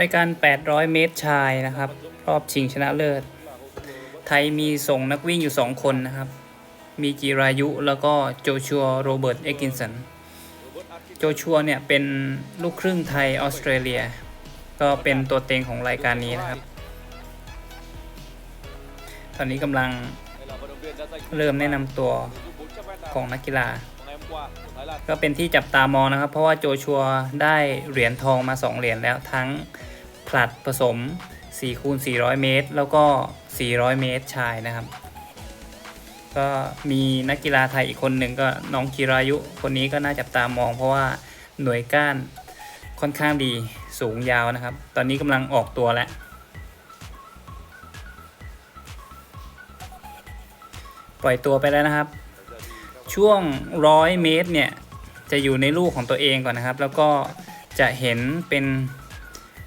รายการ 800 เมตรชายนะครับ รอบชิงชนะเลิศ ไทยมีส่งนักวิ่งอยู่ 2 คนนะครับ มีจิรายุแล้วก็โจชัวโรเบิร์ต เอกินสัน โจชัวเนี่ยเป็นลูกครึ่งไทยออสเตรเลีย ก็เป็นตัวเต็งของรายการนี้นะครับ ตอนนี้กำลังเริ่มแนะนำตัวของนักกีฬา ก็เป็นที่จับตามองนะครับ เพราะว่าโจชัวได้เหรียญทองมา 2 เหรียญแล้วทั้งผลัดผสม4คูณ400 เมตร แล้วก็ 400 เมตรชายนะครับ ก็มีนักกีฬาไทยอีกคนหนึ่งก็น้องจิรายุ คนนี้ก็น่าจับตามอง เพราะว่าหน่วยก้านค่อนข้างดีสูงยาวนะครับ ตอนนี้กำลังออกตัวแล้วปล่อยตัวไปแล้วนะครับ ช่วงร้อยเมตรเนี่ย จะอยู่ในลูกของตัวเองก่อนนะครับ แล้วก็จะเห็นเป็น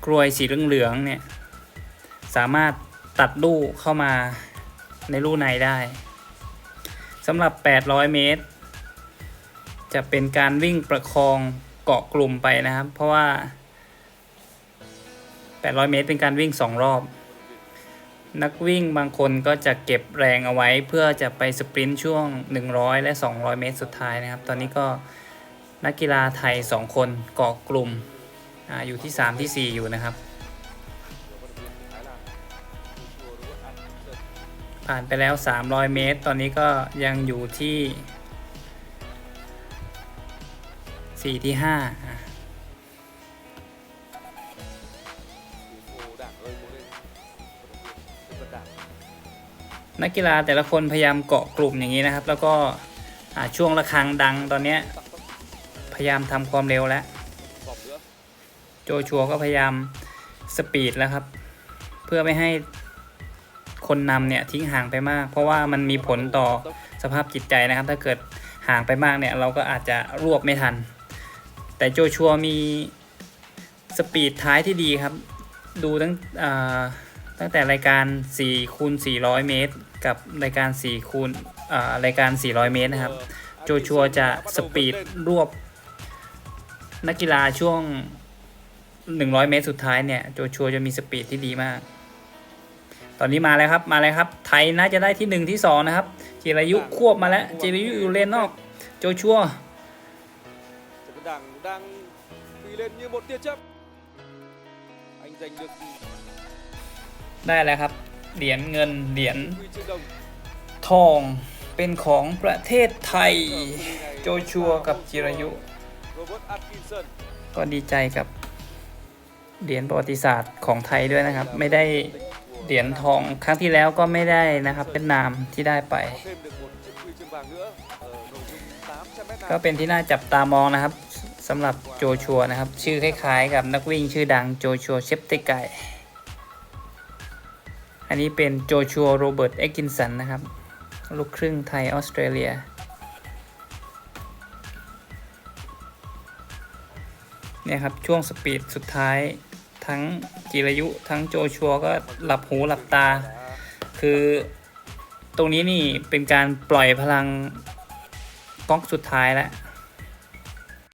กลวยสีเหลืองๆเนี่ย สามารถตัดลูกเข้ามาในลูกในได้สำหรับ 800 เมตร จะเป็นการวิ่งประคองเกาะกลุ่มไปนะครับ เพราะว่า 800 เมตรเป็นการวิ่ง 2 รอบ นักวิ่งบางคนก็จะเก็บแรงเอาไว้เพื่อจะไปสปรินต์ช่วง 100 และ 200 เมตรสุดท้ายนะครับ ตอนนี้ก็นักกีฬาไทย 2 คนเกาะกลุ่มออยู่ที่ 3 ที่ 4 อยู่นะครับ ผ่านไปแล้ว 300 เมตร ตอนนี้ก็ยังอยู่ที่ 4 ที่5 นักกีฬาแต่ละคนพยายามเกาะกลุ่มอย่างนี้นะครับ แล้วก็ช่วงระฆังดังตอนนี้พยายามทำความเร็วแล้ว โจชัวก็พยายามสปีดแล้วครับ เพื่อไม่ให้คนนำเนี่ยทิ้งห่างไปมาก เพราะว่ามันมีผลต่อสภาพจิตใจนะครับ ถ้าเกิดห่างไปมากเนี่ยเราก็อาจจะรวบไม่ทัน แต่โจชัวมีสปีดท้ายที่ดีครับ ดูตั้งอ่า ตั้งแต่รายการ4คูณ400 เมตร กับรายการ4คูณอ่ารายการ 400 เมตรนะครับ โจชัวจะสปีดรวบ นักกีฬาช่วง 100 เมตรสุดท้ายเนี่ย โจชัวจะมีสปีดที่ดีมาก ตอนนี้มาแล้วครับ มาแล้วครับ ไทยน่าจะได้ที่ 1 ที่ 2 นะครับ จิรายุควบมาแล้ว จิรายุอยู่เลนนอก โจชัว Trần Văn Đảng đang phi lên như một tia chớp. Anh giành được ได้แล้วครับ เหรียญเงิน เหรียญทองเป็นของประเทศไทย โจชัวกับจิรายุ ก็ดีใจกับเหรียญประวัติศาสตร์ของไทยด้วยนะครับ ไม่ได้เหรียญทองครั้งที่แล้วก็ไม่ได้นะครับเป็นนามที่ได้ไป ก็เป็นที่น่าจับตามองนะครับสำหรับโจชัวนะครับ ชื่อคล้ายๆ กับนักวิ่งชื่อดังโจชัวเชปเตไก อันนี้เป็นโจชัวโรเบิร์ตเอ็กกินสันนะครับ ลูกครึ่งไทยออสเตรเลีย เนี่ยครับ ช่วงสปีดสุดท้ายทั้งจิรายุทั้งโจชัวก็หลับหูหลับตา คือตรงนี้นี่เป็นการปล่อยพลังก๊อกสุดท้ายแล้ว